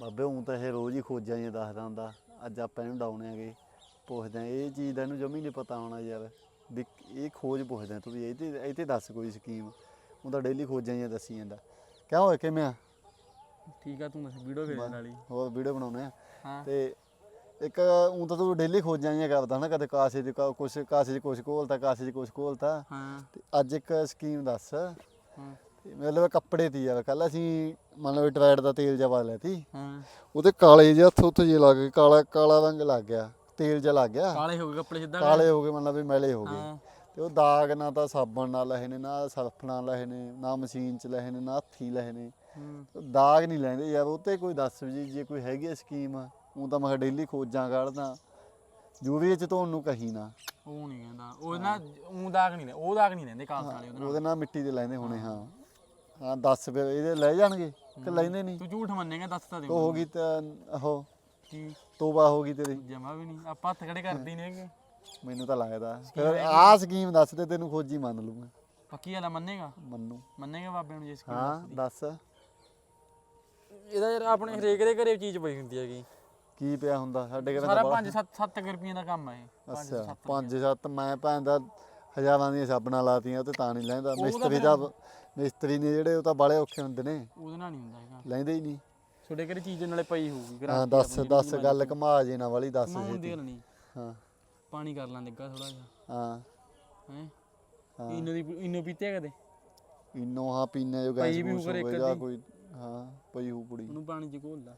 ਬਾਬੇ ਹੁਣ ਤਾਂ ਇਹ ਰੋਜ਼ ਹੀ ਖੋਜਾਂ ਹੀ ਦੱਸਦਾ ਹੁੰਦਾ। ਅੱਜ ਆਪਾਂ ਇਹਨੂੰ ਡਾਉਣੇ ਆਗੇ ਪੁੱਛਦੇ ਆ ਇਹ ਚੀਜ਼ ਦਾ ਇਹਨੂੰ ਜਮੀ ਨਹੀਂ ਪਤਾ ਹੋਣਾ ਯਾਰ ਵੀ ਇਹ ਖੋਜ ਪੁੱਛਦੇ ਆ ਤੂੰ ਵੀ ਇਹ ਤੇ ਇਹ ਤੇ ਦੱਸ ਕੋਈ ਸਕੀਮ। ਉਹ ਤਾਂ ਡੇਲੀ ਖੋਜਾਂ ਹੀ ਦੱਸੀ ਜਾਂਦਾ। ਕਿਆ ਹੋਇਆ ਕਿਵੇਂ ਆ? ਠੀਕ ਆ ਤੂੰ ਦੱਸ ਵੀਡੀਓ ਭੇਜਣ ਵਾਲੀ ਹੋਰ ਵੀਡੀਓ ਬਣਾਉਣੇ ਆ। ਹਾਂ। ਤੇ ਇੱਕ ਉਹ ਤਾਂ ਤੂੰ ਡੇਲੀ ਖੋਜਾਂ ਹੀ ਕਰਦਾ ਨਾ ਕਦੇ ਕਾਸੇ ਦੀ ਕੁਛ ਕਾਸੇ 'ਚ ਕੁਛ ਘੋਲਤਾ ਕਾਸੇ 'ਚ ਕੁਛ ਘੋਲਤਾ ਹਾਂ। ਤੇ ਅੱਜ ਇੱਕ ਸਕੀਮ ਦੱਸ। ਹਾਂ। ਤੇ ਮਤਲਬ ਕੱਪੜੇ ਤੀ ਯਾਰ ਕੱਲ ਅਸੀਂ ਮੰਨ ਲਓ ਟਰੈਡ ਦਾ ਤੇਲ ਜਿਹਾ ਪਾ ਲਿਆ ਤੀ ਹਾਂ। ਉਹਦੇ ਕਾਲੇ ਜਿਹੇ ਹੱਥ ਉੱਥੇ ਜੇ ਲੱਗ ਗਏ। ਕਾਲਾ ਕਾਲਾ ਰੰਗ ਲੱਗ ਗਿਆ। ਤੇਲ ਜਿਹਾ ਲੱਗ ਗਿਆ। ਕਾਲੇ ਹੋ ਗਏ ਕੱਪੜੇ ਸਿੱਧਾ ਕਾਲੇ ਹੋ ਗਏ ਮਤਲਬ ਵੀ ਮੈਲੇ ਹੋ ਗਏ। ਤੇ ਉਹ ਦਾਗ ਨਾ ਤਾਂ ਸਾਬਣ ਨਾਲ ਲਹੇ ਨੇ ਨਾ ਸਰਫ ਨਾਲ ਲਹੇ ਨੇ ਨਾ ਮਸ਼ੀਨ ਚ ਲਹੇ ਨੇ ਨਾ ਹੱਥੀ ਲਹੇ ਨੇ। ਦਾਗ ਨਹੀਂ ਲੈਂਦੇ ਯਾਰ ਉਹ ਤੇ ਕੋਈ ਦੱਸ ਜੀ ਜੇ ਕੋਈ ਹੈਗੀ ਸਕੀਮ ਉਹ ਤਾਂ ਮੈਂ ਡੇਲੀ ਖੋਜਾਂ ਕੱਢਦਾ। ਜੂਰੀ ਚ ਧੋਣ ਨੂੰ ਕਹੀ ਨਾ। ਉਹ ਨਹੀਂ ਕਹਿੰਦਾ। ਉਹ ਨਾ ਉਹ ਦਾਗ ਨਹੀਂ ਲੈ ਉਹ ਦਾਗ ਨਹੀਂ ਲੈਂਦੇ ਕਾਸ ਵਾਲੇ ਉਹਦੇ ਨਾਲ ਉਹਦੇ ਨਾਲ ਮਿੱਟੀ ਦੇ ਲੈਂਦੇ ਹੋਣੇ ਹਾਂ। ਹਾਂ ਦੱਸ ਫਿਰ ਇਹਦੇ ਲੈ ਜਾਣਗੇ ਕਿ ਲੈਂਦੇ ਨਹੀਂ? ਤੂੰ ਝੂਠ ਮੰਨੇਗਾ ਦੱਸ ਤਾਂ ਦੇ ਉਹ ਹੋ ਗਈ ਤਾਂ ਉਹ ਕੀ? ਤੋਬਾ ਹੋ ਗਈ ਤੇਰੀ। ਜਮਾ ਵੀ ਨਹੀਂ। ਆਪਾਂ ਹੱਥ ਖੜੇ ਕਰਦੇ ਨਹੀਂ ਹੈਗੇ। ਮੈਨੂੰ ਤਾਂ ਲੱਗਦਾ। ਫਿਰ ਆਹ ਸਕੀਮ ਦੱਸ ਦੇ ਤੈਨੂੰ ਖੋਜੀ ਮੰਨ ਲੂੰਗਾ ਪੱਕੀ ਵਾਲਾ ਮੰਨੇਗਾ? ਮੰਨੂ। ਮੰਨੇਗਾ ਬਾਬੇ ਨੂੰ ਜੇ ਸਕੀਮ ਹਾਂ ਦੱਸ। ਇਹਦਾ ਯਾਰ ਆਪਣੇ ਹਰੇਕ ਦੇ ਘਰੇ ਚੀਜ਼ ਪਈ ਹੁੰਦੀ ਹੈਗੀ। ਕੀ ਪਿਆ ਹੁੰਦਾ? ਸਾਡੇ ਘਰੇ ਸਾਰਾ ਤਾਂ 5 7 7 ਰੁਪਈਆਂ ਦਾ ਕੰਮ ਹੈ ਅੱਛਾ ਪੰਜ ਸੱਤ। ਮੈਂ ਭੈਣ ਦਾ ਹਜ਼ਾਰਾਂ ਦੀਆਂ ਸਾਬਣਾਂ ਲਾਤੀਆਂ ਉਹ ਤੇ ਤਾਂ ਨਹੀਂ ਲੈਂਦਾ। ਮਿਸਤਰੀ ਦਾ ਮਿਸਤਰੀ ਨੇ ਜਿਹੜੇ ਉਹ ਤਾਂ ਬਾਲੇ ਔਖੇ ਹੁੰਦੇ ਨੇ। ਉਹਦੇ ਨਾਲ ਨਹੀਂ ਹੁੰਦਾ ਹੈਗਾ। ਲੈਂਦੇ ਹੀ ਨਹੀਂ। ਤੁਹਾਡੇ ਘਰੇ ਚੀਜ਼ ਨਾਲੇ ਪਈ ਹੋਊਗੀ ਹਾਂ ਦੱਸ ਦੱਸ ਗੱਲ ਘਮਾ ਜੇ ਨਾ ਵਾਲੀ ਦੱਸ ਨਹੀਂ ਹਾਂ। ਪਾਣੀ ਕਰ ਲਾਂ ਲੱਗਾ ਥੋੜਾ ਜਿਹਾ। ਹਾਂ। ਹੈ? ਹਾਂ। ਇਨੋ ਦੀ ਇਨੋ ਪੀਤੇ ਕਦੇ? ਇਨੋ ਹਾਂ ਪੀਨੇ ਜੋ ਗੈਸ ਹੋਵੇ ਜਾਂ। ਕੋਈ ਹਾਂ ਪਈ ਹੂ ਕੁੜੀ। ਉਹਨੂੰ ਪਾਣੀ ਚ ਘੋਲ ਲਾ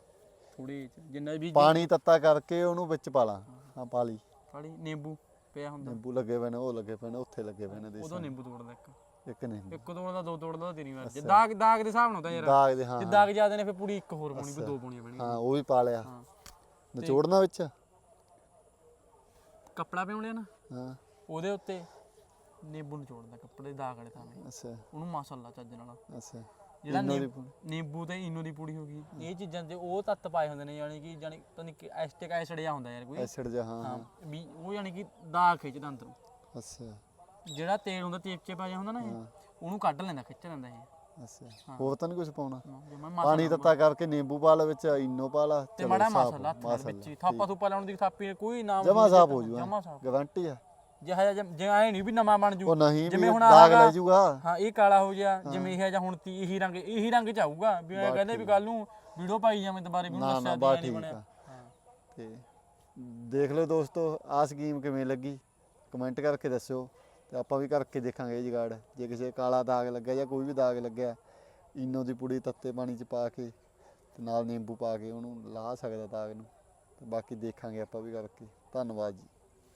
ਥੋੜੇ ਜਿੰਨਾ ਵੀ ਪਾਣੀ ਤੱਤਾ ਕਰਕੇ ਉਹਨੂੰ ਵਿੱਚ ਪਾ ਲਾ ਹਾਂ ਪਾ ਲਈ। ਪਾਣੀ ਨਿੰਬੂ ਪਿਆ ਹੁੰਦਾ। ਨਿੰਬੂ ਲੱਗੇ ਪਏ ਨੇ ਉਹ ਲੱਗੇ ਪਏ ਨੇ ਉੱਥੇ ਲੱਗੇ ਪਏ ਨੇ ਦੇਸਾਂ ਉਦੋਂ ਨਿੰਬੂ ਤੋੜਦਾ ਇੱਕ। ਇੱਕ ਨਹੀਂ ਇੱਕ ਤੋੜਦਾ ਦੋ ਤੋੜਦਾ ਤੇਰੀ ਮਰਜ਼ੀ ਦਾਗ ਦਾਗ ਦੇ ਹਿਸਾਬ ਨਾਲ ਤਾਂ ਯਾਰ। ਦਾਗ ਦੇ ਹਾਂ ਜੇ ਦਾਗ ਜ਼ਿਆਦਾ ਨੇ ਫਿਰ ਪੂਰੀ ਇੱਕ ਹੋਰ ਪਾਉਣੀ ਫਿਰ ਦੋ ਪਾਉਣੀਆਂ ਪੈਣੀਆਂ। ਹਾਂ ਉਹ ਵੀ ਪਾ ਲਿਆ। ਹਾਂ। ਨਿਚੋੜਨਾ ਵਿੱਚ? ਕੱਪੜਾ ਪਿਉਣਿਆ ਨਾ? ਹਾਂ। ਉਹਦੇ ਉੱਤੇ ਨਿੰਬੂ ਨਿਚੋੜਦਾ ਕੱਪੜੇ ਦੇ ਦਾਗ ਵਾਲੇ ਥਾਂ ਅੱਛਾ। ਉਹਨੂੰ ਮਸਾਲਾ ਚੱਜ ਨਾਲ। ਅੱਛਾ। ਜਿਹੜਾ ਦੀ ਨਿੰਬ- ਨਿੰਬੂ ਤੇ ਇਨੋ ਦੀ ਪੂੜੀ ਹੋ ਗਈ। ਇਹ ਚੀਜ਼ਾਂ ਤੇ ਉਹ ਤੱਤ ਪਾਏ ਹੁੰਦੇ ਨੇ ਯਾਨੀ ਕਿ ਜਾਨੀ ਪਤਾ ਨਹੀਂ ਐਸਟਿਕ ਐਸਿਡ ਜਾਂ ਹੁੰਦਾ ਯਾਰ ਕੋਈ। ਐਸਿਡ ਹਾਂ ਹਾਂ। ਵੀ ਉਹ ਯਾਨੀ ਕਿ ਦਾਗ ਖਿੱਚਦਾ ਅੰਦਰੋਂ। ਅੱਛਾ। ਜਿਹੜਾ ਤੇਲ ਹੁੰਦਾ ਤੇਪ ਚੇ ਪਾ ਜਾ ਹੁੰਦਾ ਨਾ ਇਹ ਉਹਨੂੰ ਕੱਢ ਲੈਂਦਾ ਖਿੱਚ ਲੈਂਦਾ ਇਹ। ਅੱਛਾ। ਹੋਰ ਤਾਂ ਨਹੀਂ ਕੁਝ ਪਾਉਣਾ? ਜਮਾ ਪਾਣੀ ਤੱਤਾ ਕਰਕੇ ਨਿੰਬੂ ਪਾ ਲਾ ਵਿੱਚ ਇਨੋ ਪਾ ਲਾ ਤੇ ਮਾੜਾ ਮਸਾਲਾ ਹੱਥ ਵਿੱਚ ਹੀ, ਥਾਪਾ ਥੂਪਾ ਲਾਉਣ ਦੀ ਥਾਪੀ ਕੋਈ ਨਾਮ ਜਮਾ ਸਾਫ਼ ਹੋ ਜੂਗਾ ਸਾਫ਼। ਗਾਰੰਟੀ ਆ। ਜਿਹਾ ਜੇ ਐ ਨਹੀਂ ਵੀ ਨਵਾਂ ਬਣ ਜੂ ਉਹ ਨਹੀਂ ਵੀ ਜਿਵੇਂ ਹੁਣ ਦਾਗ ਆਗਾ- ਲੈ ਜੂਗਾ। ਹਾਂ ਇਹ ਕਾਲਾ ਹੋ ਗਿਆ ਜਿਵੇਂ ਇਹ ਜਾਂ ਹੁਣ ਤੀ ਇਹੀ ਰੰਗ ਇਹੀ ਰੰਗ ਚ ਆਊਗਾ ਵੀ ਐ ਕਹਿੰਦੇ ਵੀ ਕੱਲ ਨੂੰ ਵੀਡੀਓ ਪਾਈ ਜਾਵੇਂ ਦੁਬਾਰੇ ਵੀ ਨਾ ਉਹਨੂੰ ਨਾ ਦੱਸਿਆ ਬਾ ਨਹੀਂ ਠੀਕ ਬਣਿਆ। ਆ। ਹਾਂ। ਤੇ ਦੇਖ ਲਓ ਦੋਸਤੋ ਆਹ ਸਕੀਮ ਕਿਵੇਂ ਲੱਗੀ? ਕਮੈਂਟ ਕਰਕੇ ਦੱਸਿਓ। ਤੇ ਆਪਾਂ ਵੀ ਕਰਕੇ ਦੇਖਾਂਗੇ ਇਹ ਜਗਾੜ। ਜੇ ਕਿਸੇ ਕਾਲਾ ਦਾਗ ਲੱਗਿਆ ਜਾਂ ਕੋਈ ਵੀ ਦਾਗ ਲੱਗਿਆ, ਇਨੋ ਦੀ ਪੁੜੀ ਤੱਤੇ ਪਾਣੀ ਚ ਪਾ ਕੇ ਤੇ ਨਾਲ ਨਿੰਬੂ ਪਾ ਕੇ ਉਹਨੂੰ ਲਾ ਸਕਦਾ ਦਾਗ ਨੂੰ। ਤੇ ਬਾਕੀ ਦੇਖਾਂਗੇ ਆਪਾਂ ਵੀ ਕਰਕੇ। ਧੰਨਵਾਦ ਜੀ।